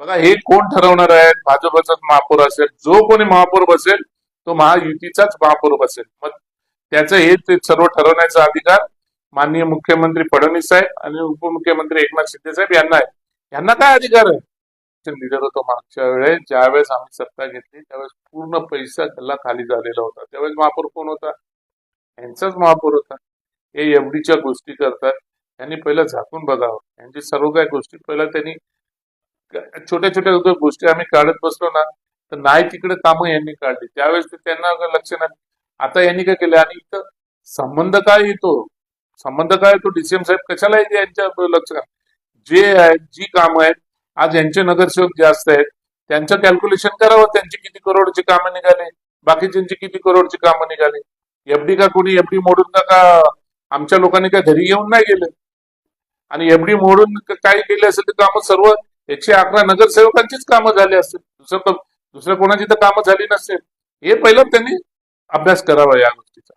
बघा हे कोण ठरवणार आहे? भाजपचाच महापौर असेल जो कोणी महापौर बसेल तो महायुतीचाच महापौर बसेल. मग त्याचं हे ते सर्व ठरवण्याचा अधिकार माननीय मुख्यमंत्री फडणवीस साहेब आणि उपमुख्यमंत्री एकनाथ शिंदे साहेब यांना आहे. यांना काय अधिकार आहे? लिडर होतो मागच्या वेळेस ज्यावेळेस आम्ही सत्ता घेतली त्यावेळेस पूर्ण पैसा गल्ला खाली झालेला होता. त्यावेळेस महापौर कोण होता? यांचाच महापौर होता. हे एवढीच्या गोष्टी करतात. त्यांनी पहिलं झाकून बघावं. यांची सर्व काही गोष्टी पहिला त्यांनी छोट्या छोट्या गोष्टी आम्ही काढत बसलो ना तर नाही तिकडे कामं यांनी काढली. त्यावेळेस त्यांना लक्ष नाही. आता यांनी काय केलं? आणि इथं संबंध काय येतो? संबंध काय येतो? डीसीएम साहेब कशाला येते यांच्या लक्ष? जे आहेत जी कामं आहेत आज यांचे नगरसेवक जास्त आहेत त्यांचं कॅल्क्युलेशन करावं. त्यांची किती करोडची कामं निघाले? बाकीच्यांची किती करोडची कामं निघाली? एफडी का कोणी एफडी मोडून का का आमच्या लोकांनी काय घरी येऊन नाही गेले? आणि एफडी मोडून काही केले असेल तर कामं सर्व एकशे अकरा नगरसेवकांचीच कामं झाली असतील. दुसरं दुसऱ्या कोणाची तर कामं झाली नसेल. हे पहिलं त्यांनी अभ्यास करावा या गोष्टीचा.